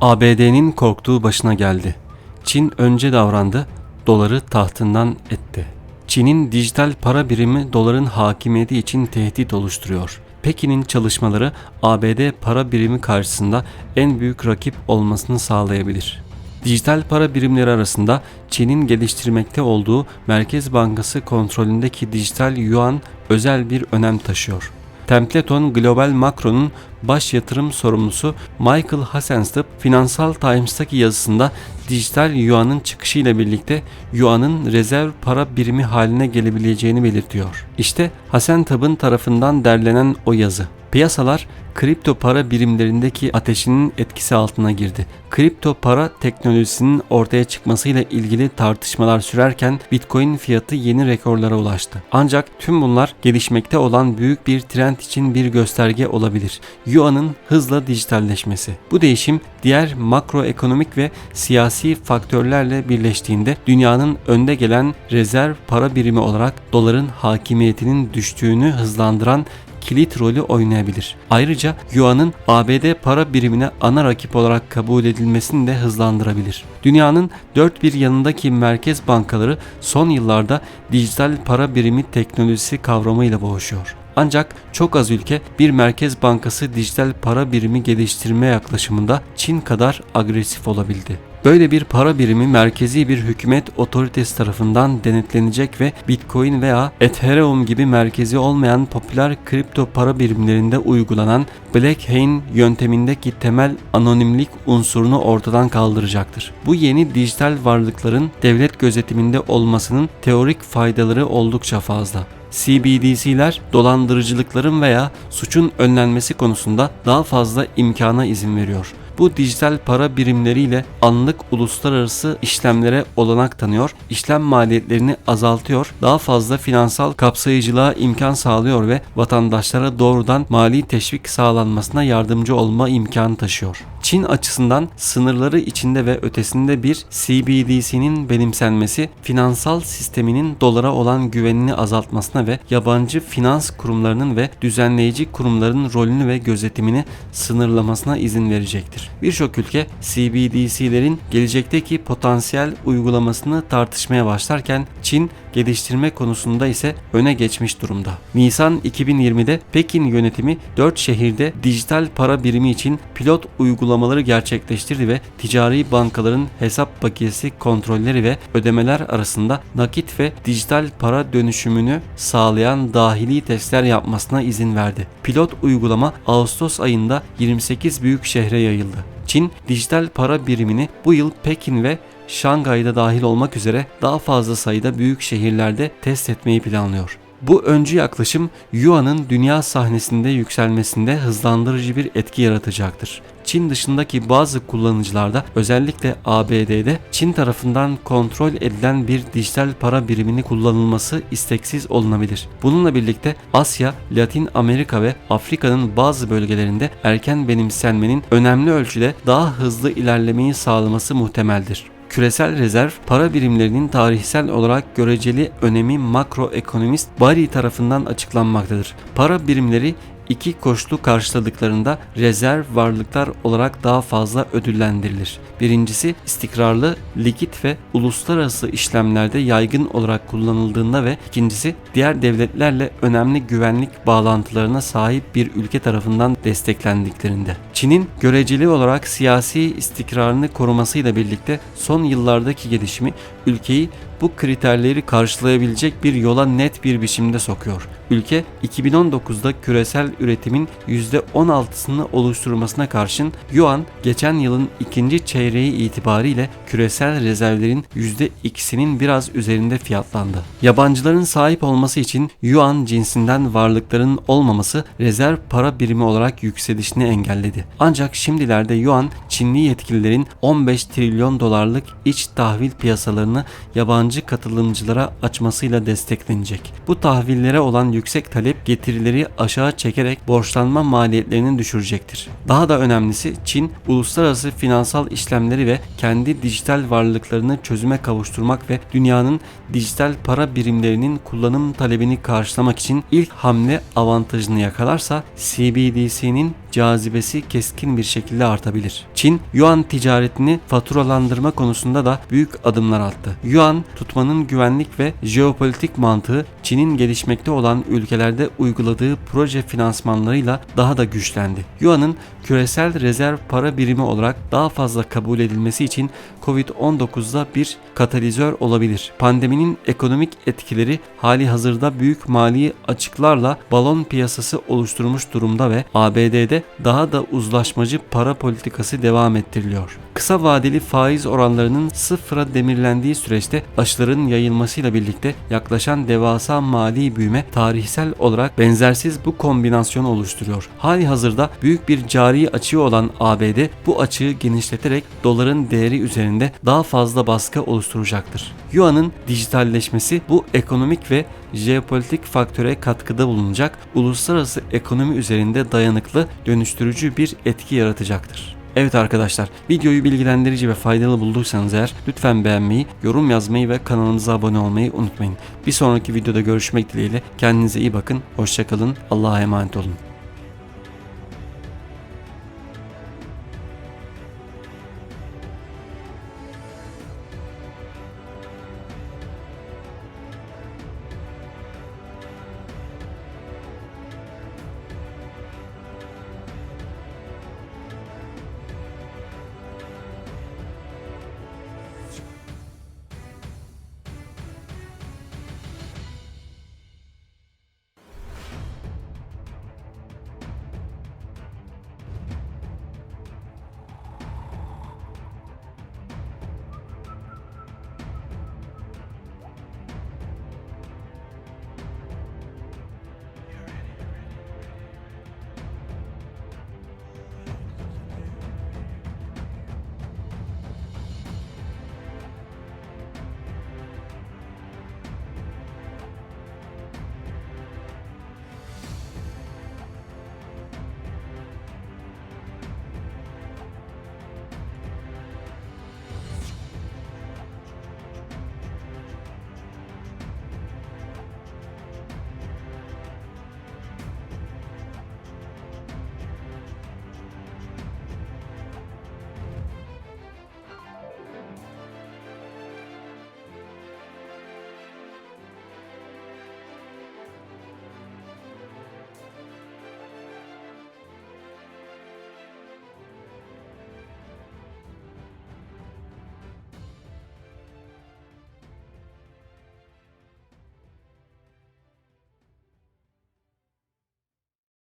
ABD'nin korktuğu başına geldi. Çin önce davrandı, doları tahtından etti. Çin'in dijital para birimi doların hakimiyeti için tehdit oluşturuyor. Pekin'in çalışmaları ABD para birimi karşısında en büyük rakip olmasını sağlayabilir. Dijital para birimleri arasında Çin'in geliştirmekte olduğu Merkez Bankası kontrolündeki dijital yuan özel bir önem taşıyor. Templeton Global Macro'nun baş yatırım sorumlusu Michael Hassenstup Finansal Times'taki yazısında dijital yuanın çıkışıyla birlikte yuanın rezerv para birimi haline gelebileceğini belirtiyor. İşte Hassenstup'ın tarafından derlenen o yazı. Piyasalar kripto para birimlerindeki ateşinin etkisi altına girdi. Kripto para teknolojisinin ortaya çıkmasıyla ilgili tartışmalar sürerken Bitcoin fiyatı yeni rekorlara ulaştı. Ancak tüm bunlar gelişmekte olan büyük bir trend için bir gösterge olabilir. Yuan'ın hızla dijitalleşmesi. Bu değişim diğer makroekonomik ve siyasi faktörlerle birleştiğinde dünyanın önde gelen rezerv para birimi olarak doların hakimiyetinin düştüğünü hızlandıran kilit rolü oynayabilir. Ayrıca Yuan'ın ABD para birimine ana rakip olarak kabul edilmesini de hızlandırabilir. Dünyanın dört bir yanındaki merkez bankaları son yıllarda dijital para birimi teknolojisi kavramıyla boğuşuyor. Ancak çok az ülke bir merkez bankası dijital para birimi geliştirme yaklaşımında Çin kadar agresif olabildi. Böyle bir para birimi merkezi bir hükümet otoritesi tarafından denetlenecek ve Bitcoin veya Ethereum gibi merkezi olmayan popüler kripto para birimlerinde uygulanan Blockchain yöntemindeki temel anonimlik unsurunu ortadan kaldıracaktır. Bu yeni dijital varlıkların devlet gözetiminde olmasının teorik faydaları oldukça fazla. CBDC'ler dolandırıcılıkların veya suçun önlenmesi konusunda daha fazla imkana izin veriyor. Bu dijital para birimleriyle anlık uluslararası işlemlere olanak tanıyor, işlem maliyetlerini azaltıyor, daha fazla finansal kapsayıcılığa imkan sağlıyor ve vatandaşlara doğrudan mali teşvik sağlanmasına yardımcı olma imkanı taşıyor. Çin açısından sınırları içinde ve ötesinde bir CBDC'nin benimsenmesi finansal sisteminin dolara olan güvenini azaltmasına ve yabancı finans kurumlarının ve düzenleyici kurumların rolünü ve gözetimini sınırlamasına izin verecektir. Birçok ülke CBDC'lerin gelecekteki potansiyel uygulamasını tartışmaya başlarken Çin geliştirme konusunda ise öne geçmiş durumda. Nisan 2020'de Pekin yönetimi 4 şehirde dijital para birimi için pilot uygulamaları gerçekleştirdi ve ticari bankaların hesap bakiyesi kontrolleri ve ödemeler arasında nakit ve dijital para dönüşümünü sağlayan dahili testler yapmasına izin verdi. Pilot uygulama Ağustos ayında 28 büyük şehre yayıldı. Çin dijital para birimini bu yıl Pekin ve Şangay'da dahil olmak üzere daha fazla sayıda büyük şehirlerde test etmeyi planlıyor. Bu öncü yaklaşım Yuan'ın dünya sahnesinde yükselmesinde hızlandırıcı bir etki yaratacaktır. Çin dışındaki bazı kullanıcılarda özellikle ABD'de Çin tarafından kontrol edilen bir dijital para birimini kullanılması isteksiz olunabilir. Bununla birlikte Asya, Latin Amerika ve Afrika'nın bazı bölgelerinde erken benimsenmenin önemli ölçüde daha hızlı ilerlemeyi sağlaması muhtemeldir. Küresel rezerv para birimlerinin tarihsel olarak göreceli önemi makroekonomist Bari tarafından açıklanmaktadır. Para birimleri iki koşulu karşıladıklarında rezerv varlıklar olarak daha fazla ödüllendirilir. Birincisi istikrarlı, likit ve uluslararası işlemlerde yaygın olarak kullanıldığında ve ikincisi diğer devletlerle önemli güvenlik bağlantılarına sahip bir ülke tarafından desteklendiklerinde. Çin'in göreceli olarak siyasi istikrarını korumasıyla birlikte son yıllardaki gelişimi ülkeyi bu kriterleri karşılayabilecek bir yola net bir biçimde sokuyor. Ülke 2019'da küresel üretimin %16'sını oluşturmasına karşın Yuan geçen yılın ikinci çeyreği itibariyle küresel rezervlerin %2'sinin biraz üzerinde fiyatlandı. Yabancıların sahip olması için Yuan cinsinden varlıkların olmaması rezerv para birimi olarak yükselişini engelledi. Ancak şimdilerde Yuan Çinli yetkililerin 15 trilyon dolarlık iç tahvil piyasalarını yabancı katılımcılara açmasıyla desteklenecek. Bu tahvillere olan yüksek talep getirileri aşağı çekerek borçlanma maliyetlerini düşürecektir. Daha da önemlisi Çin uluslararası finansal işlemleri ve kendi dijital varlıklarını çözüme kavuşturmak ve dünyanın dijital para birimlerinin kullanım talebini karşılamak için ilk hamle avantajını yakalarsa CBDC'nin cazibesi keskin bir şekilde artabilir. Çin, Yuan ticaretini faturalandırma konusunda da büyük adımlar attı. Yuan tutmanın güvenlik ve jeopolitik mantığı Çin'in gelişmekte olan ülkelerde uyguladığı proje finansmanlarıyla daha da güçlendi. Yuan'ın küresel rezerv para birimi olarak daha fazla kabul edilmesi için Covid-19'da bir katalizör olabilir. Pandeminin ekonomik etkileri hali hazırda büyük mali açıklarla balon piyasası oluşturmuş durumda ve ABD'de daha da uzlaşmacı para politikası devam ettiriliyor. Kısa vadeli faiz oranlarının sıfıra demirlendiği süreçte aşıların yayılmasıyla birlikte yaklaşan devasa mali büyüme tarihsel olarak benzersiz bu kombinasyonu oluşturuyor. Hali hazırda büyük bir cari açığı olan ABD bu açığı genişleterek doların değeri üzerinde daha fazla baskı oluşturacaktır. Yuan'ın dijitalleşmesi bu ekonomik ve jeopolitik faktöre katkıda bulunacak, uluslararası ekonomi üzerinde dayanıklı, dönüştürücü bir etki yaratacaktır. Evet arkadaşlar videoyu bilgilendirici ve faydalı bulduysanız eğer lütfen beğenmeyi, yorum yazmayı ve kanalımıza abone olmayı unutmayın. Bir sonraki videoda görüşmek dileğiyle kendinize iyi bakın, hoşçakalın, Allah'a emanet olun.